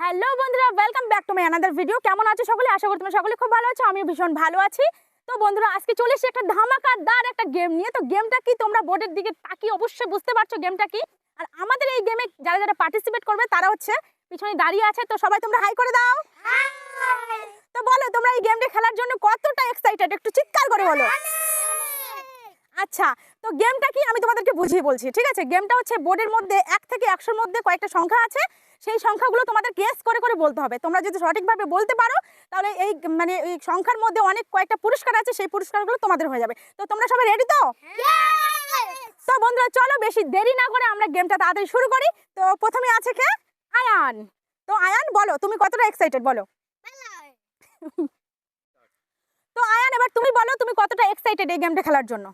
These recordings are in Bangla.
হ্যালো বন্ধুরা welcome back to my another video কেমন আছো সকলে? আশা করি তোমরা সকলে খুব ভালো আছো আমি ভীষণ ভালো আছি। তো বন্ধুরা আজকে চলে এসেছি একটা ধামাকাদার একটা গেম নিয়ে। তো গেমটা কি? তোমরা বোর্ডের দিকে তাকিয়ে অবশ্যই বুঝতে পারছ গেমটা কি। আর আমাদের এই গেমে যারা যারা পার্টিসিপেট করবে তারা হচ্ছে পিছনে দাঁড়িয়ে আছে। তো সবাই তোমরা হাই করে দাও। তো বলো তোমরা এই গেমটা খেলার জন্য কতটা এক্সাইটেড একটু চিৎকার করে বলো। আচ্ছা তো গেমটা কি আমি তোমাদেরকে বুঝিয়ে বলছি ঠিক আছে? গেমটা হচ্ছে বোর্ডের মধ্যে এক থেকে একশোর মধ্যে কয়েকটা সংখ্যা আছে সেই সংখ্যাগুলো তোমাদের গেস করে করে বলতে হবে। তোমরা যদি সঠিকভাবে বলতে পারো তাহলে এই মানে এই সংখ্যার মধ্যে অনেক কয়েকটা পুরস্কার আছে সেই পুরস্কারগুলো তোমাদের হয়ে যাবে। তো তোমরা সবাই রেডি তো? তো বন্ধুরা চলো বেশি দেরি না করে আমরা গেমটা তাড়াতাড়ি শুরু করি। তো প্রথমে আছে কে? আয়ান। তো আয়ান বলো তুমি কতটা এক্সাইটেড বলো? তো আয়ান, এবার তুমি বলো তুমি কতটা এক্সাইটেড এই গেমটা খেলার জন্য?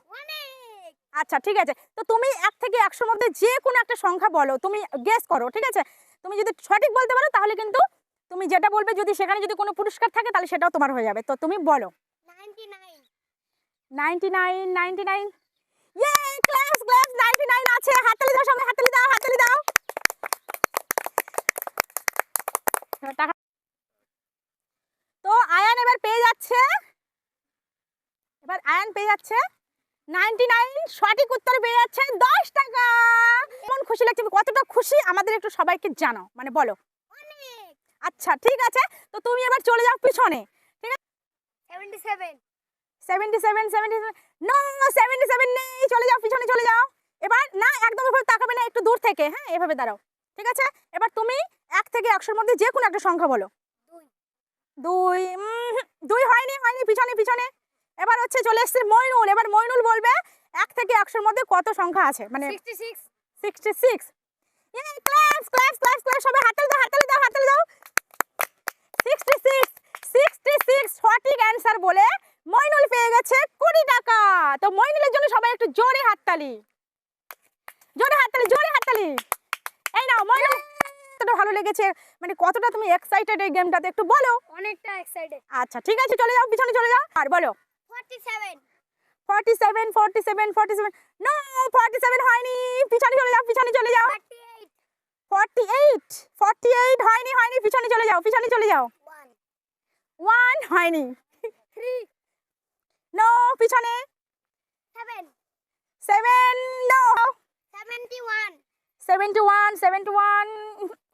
আচ্ছা ঠিক আছে। তো তুমি এক থেকে একশোর মধ্যে যে কোনো একটা সংখ্যা বলো, তুমি গেস করো, ঠিক আছে? তুমি যদি সঠিক বলতে পারো, তাহলে কিন্তু তুমি যেটা বলবে, যদি সেখানে যদি কোনো পুরস্কার থাকে, তাহলে সেটাও তোমার হয়ে যাবে। তো তুমি বলো। তো আয়ান এবার পেয়ে যাচ্ছে আয়ান পেয়ে যাচ্ছে। নাইনটি নাইন সঠিক উত্তর পেয়ে যাচ্ছে দশ টাকা। কেমন খুশি লাগছে? কতটা খুশি? আমাদের একটু সবাইকে জানাও। মানে বলো। আচ্ছা ঠিক আছে। তো তুমি এবার চলে যাও পিছনে। Seventy seven seventy seven no seventy seven নেই। চলে যাও পিছনে চলে যাও। এবার না একদম এভাবে তাকাবে না একটু দূর থেকে। হ্যাঁ এভাবে দাঁড়াও। ঠিক আছে? এবার তুমি এক থেকে একশোর মধ্যে যে কোনো একটা সংখ্যা বলো। দুই। দুই হয়নি হয়নি পিছনে পিছনে এবার হচ্ছে চলে এসছে মইনুল। এবার মইনুল বলবে এক থেকে একশোর মধ্যে কত সংখ্যা আছে? মানে sixty six class class class class সবাই হাততালি দাও হাততালি দাও হাততালি দাও। সিক্সটি সিক্স সিক্সটি সিক্স সঠিক অ্যান্সার বলে মইনুল পেয়ে গেছে কুড়ি টাকা। তো মইনুলের জন্য সবাই একটু জোরে হাততালি। জোরে হাততালি জোরে হাততালি। এই নাও মইনুল কতটা ভালো লেগেছে? মানে কতটা তুমি এক্সাইটেড এই গেমটাতে একটু বলো। অনেকটা এক্সাইটেড আচ্ছা ঠিক আছে চলে যাও পিছনে চলে যাও। আর বলো। 47 forty seven forty seven forty seven no forty seven হয়নি পিছনে চলে যাও পিছনে চলে যাও। 48 ফর্টি এইট ফর্টি এইট হয়নি হয়নি পিছনে চলে যাও পিছনে চলে যাও। 1 ওয়ান হয়নি 3 নো পিছনে 7 seven no 71 seventy one seventy one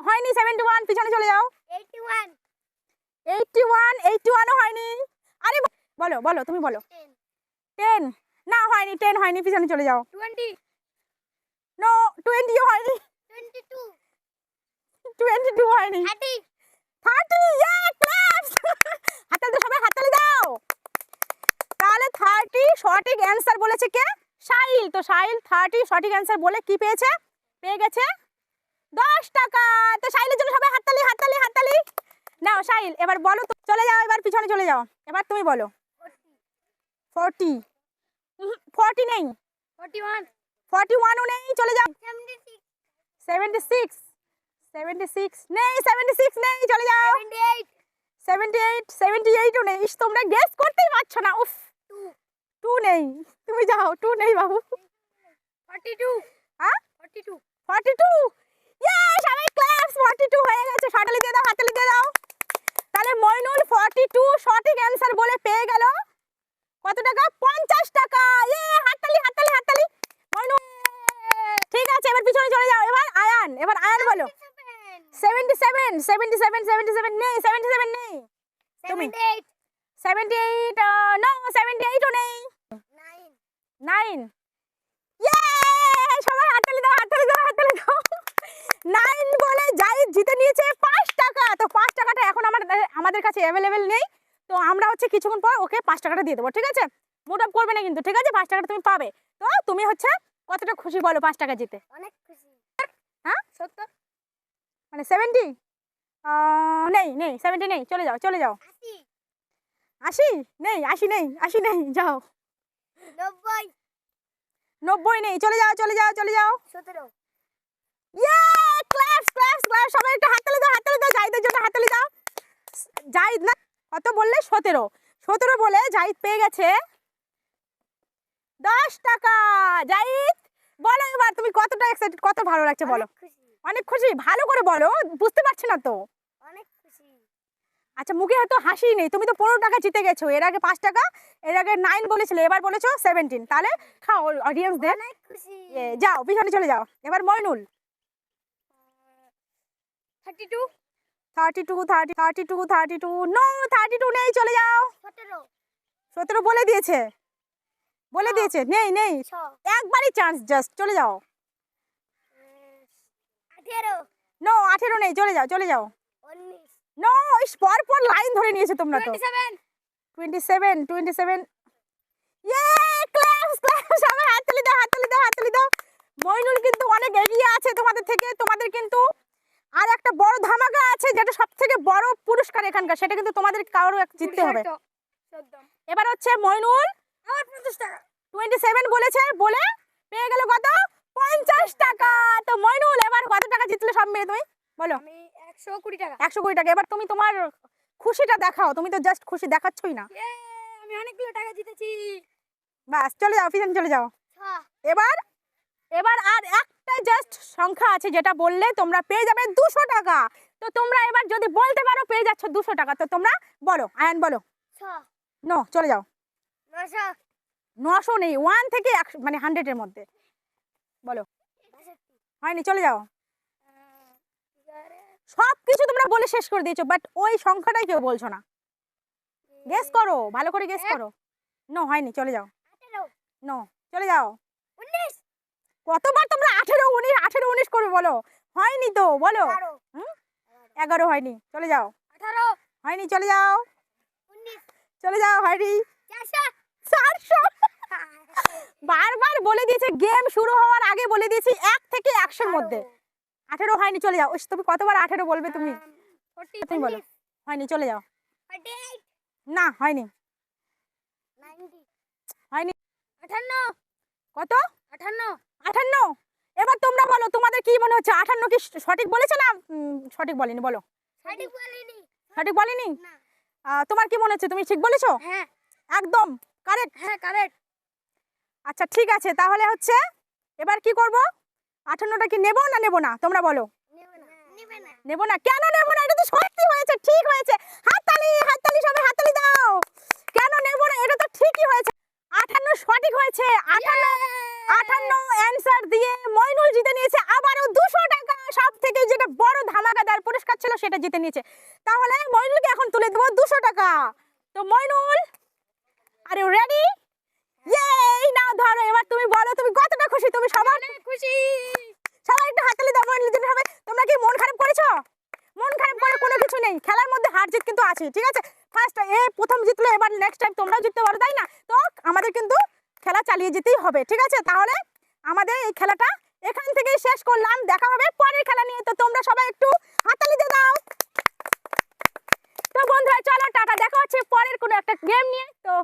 হয়নি সেভেন্টি ওয়ান পিছনে চলে যাও। 81 এইটটি ওয়ান এইটটি ওয়ানও হয়নি আরে ব- বলো বলো তুমি বলো। টেন না হয়নি টেন হয়নি পিছনে চলে যাও। 20 নো টোয়েন্টিও হয়নি। 22 টোয়েন্টি টু হয়নি 30 থার্টি হাততালি সবাই হাততালি দাও। তাহলে থার্টি সঠিক অ্যান্সার বলেছে কে? তো থার্টি সঠিক অ্যান্সার বলে কি পেয়েছে? পেয়ে গেছে দশ টাকা। তো জন্য সবাই হাততালি হাততালি হাততালি। নাও এবার বলো তো চলে যাও এবার পিছনে চলে যাও। এবার তুমি বলো। 40 ফর্টি। ফর্টি নেই। 41 ফর্টি ওয়ানও নেই চলে যাও। 76 সেভেন্টি সিক্স। সেভেন্টি সিক্স নেই সেভেন্টি সিক্স নেই চলে যাও। 78 সেভেন্টি এইট সেভেন্টি এইটও নেই। তোমরা গেস করতেই পারছ না উফ। 2 টু নেই। তুমি যাও টু নেই বাবু। 42 হ্যাঁ? 42 ফর্টি টু। সবাই ক্লাস ফর্টি টু হয়ে গেছে। হাতালি দিয়ে দাও হাতালি দিয়ে দাও। তাহলে মইনুল ফর্টি টু সঠিক অ্যান্সার বলে পেয়ে গেল। কত টাকা? পঞ্চাশ টাকা। ইয়ে হাততালি হাততালি হাততালি। ঠিক আছে এবার পিছনে চলে যাও। এবার আয়ান এবার আয়ান বলো। 77 seventy seven seventy seven seventy seven নেই সেভেন্টি সেভেন নেই। তুমি। 78 সেভেন্টি এইট নো সেভেন্টি এইটও নেই। 9 নাইন ইয়ে সবাই হাততালি দাও হাততালি দাও হাততালি দাও। নাইন বলে যাই জিতে নিয়েছে পাঁচ টাকা। তো পাঁচ টাকাটা এখন আমার আমাদের কাছে অ্যাভেলেবেল নেই। তো আমরা হচ্ছে কিছুক্ষণ পর ওকে পাঁচ টাকাটা দিয়ে দেবো ঠিক আছে? মুড আপ করবে না কিন্তু ঠিক আছে? পাঁচ টাকাটা তুমি পাবে। তো তুমি হচ্ছে কতটা খুশি বলো পাঁচ টাকা জিতে? অনেক খুশি। হ্যাঁ? 70 মানে সেভেন্টি নেই নেই সেভেন্টি নেই চলে যাও চলে যাও। 80 আশি? নেই আশি নেই আশি নেই যাও। 90 নব্বই নেই চলে যাও চলে যাও চলে যাও। 17 ইয়ে ক্লাস ক্লাস ক্লাপস সবাই একটু হাততালি দাও হাততালি দাও জাহিদের জন্য হাততালি দাও। জাহিদ না কত বললে? সতেরো। সতেরো বলে জাহিদ পেয়ে গেছে দশ টাকা। জাহিদ বলো এবার তুমি কতটা এক্সাইটেড কত ভালো লাগছে বলো। অনেক খুশি। ভালো করে বলো বুঝতে পারছি না তো। আচ্ছা মুখে হয়তো হাসি নেই। তুমি তো পনেরো টাকা জিতে গেছো এর আগে পাঁচ টাকা এর আগে নাইন বলেছিলে এবার বলেছ সেভেন্টিন তাহলে খাও অডিয়েন্সদের দেন যাও পিছনে চলে যাও। এবার Moinul thirty two thirty two thirty thirty two thirty two no thirty two নেই চলে যাও। সতেরো। বলে দিয়েছে। বলে দিয়েছে নেই নেই। একবারই চান্স জাস্ট চলে যাও। নো আঠেরো নেই চলে যাও চলে যাও। উনিশ। নো পর পর লাইন ধরে নিয়েছে তোমরা তো। টোয়েন্টি সেভেন টোয়েন্টি সেভেন ইয়ে ক্লাস ক্লাস দাও হাততালি দাও হাততালি দাও। মইনুল কিন্তু অনেক এগিয়ে আছে তোমাদের থেকে তোমাদের কিন্তু আর একটা বড় ধামাকা আছে যেটা সব থেকে বড় পুরস্কার এখানকার সেটা কিন্তু তোমাদের কারও এক জিততে হবে। এবার হচ্ছে মইনুল। আমার টাকা টোয়েন্টি সেভেন বলেছে বলে পেয়ে গেল কত? পঞ্চাশ টাকা। তো মইনুল এবার কত টাকা জিতলে সব মিলে তুমি? বলো। আমি একশো কুড়ি টাকা। একশো কুড়ি টাকা। এবার তুমি তোমার খুশিটা দেখাও। তুমি তো জাস্ট খুশি দেখাচ্ছই না। ইয়ে, আমি অনেকগুলো টাকা জিতেছি। বাস চলে যাও পিছনে চলে যাও। এবার এবার আর একটা জাস্ট সংখ্যা আছে যেটা বললে তোমরা পেয়ে যাবে দুশো টাকা। তো তোমরা এবার যদি বলতে পারো পেয়ে যাচ্ছ দুশো টাকা তো তোমরা বলো আয়ন বলো। নো চলে যাও। নশো। নেই ওয়ান থেকে একশো মানে হান্ড্রেডের মধ্যে। বলো। হয়নি চলে যাও। সব কিছু তোমরা বলে শেষ করে দিয়েছ বাট ওই সংখ্যাটাই কেউ বলছো না। গেস করো ভালো করে গেস করো। নো হয়নি চলে যাও। নো চলে যাও। উনিশ। কতবার তোমরা আঠেরো উনিশ আঠেরো উনিশ করবে বলো? হয়নি তো বলো। এগারো। হয়নি চলে যাও। হয়নি চলে যাও। চলে যাও হয়নি। চারশো। বারবার বলে দিয়েছে গেম শুরু হওয়ার আগে বলে দিয়েছি এক থেকে একশোর মধ্যে। আঠেরো হয়নি চলে যাও। তুমি কতবার আঠেরো বলবে তুমি? তুমি বলো। হয়নি চলে যাও। না হয়নি। হয়নি। আটান্ন কত? আটান্ন আঠান্ন? এবার তোমরা বলো তোমাদের কি মনে হচ্ছে? আঠান্ন কি সঠিক বলেছে না? সঠিক বলেনি বলো। সঠিক বলিনি। তোমার কি মনে হচ্ছে? তুমি ঠিক বলেছ? হ্যাঁ। একদম। কারেক্ট? হ্যাঁ কারেক্ট। আচ্ছা ঠিক আছে। তাহলে হচ্ছে এবার কি করব? আঠান্নটা কি নেব না নেব না? তোমরা বলো। নেবে না। নেব না? কেন নেব না? এটা তো সত্যি হয়েছে ঠিক হয়েছে। হাততালি হাততালি সবাই হাততালি দাও। কেন নেব না? এটা তো ঠিকই হয়েছে। আঠান্ন সঠিক হয়েছে। আঠান্ন অ্যান্সার দিয়ে মইনুল জিতে নিয়েছে আবারও দুশো টাকা সব থেকে যেটা বড় ধামাকাদার পুরস্কার ছিল সেটা জিতে নিয়েছে। তাহলে মইনুলকে এখন তুলে দেবো দুশো টাকা। তো মইনুল আরে রেডি এই নাও ধরো এবার তুমি বলো তুমি কতটা খুশি? তুমি সবার খুশি। সবাই একটু হাততালি দাও মইনুলের জন্য সবাই তোমরা কি মন খারাপ করেছ? মন খারাপ করে কোনো কিছু নেই। খেলার মধ্যে হার জিত কিন্তু আছে ঠিক আছে? ফার্স্ট এ প্রথম জিতলো এবার নেক্সট টাইম তোমরাও জিততে পারো তাই না? তো আমাদের কিন্তু খেলা চালিয়ে যেতেই হবে ঠিক আছে? তাহলে আমাদের এই খেলাটা এখান থেকেই শেষ করলাম। দেখা হবে পরের খেলা নিয়ে। তো তোমরা সবাই একটু হাতালি দিয়ে দাও। তো বন্ধুরা, চলো টাটা। দেখা হচ্ছে পরের কোনো একটা গেম নিয়ে। তো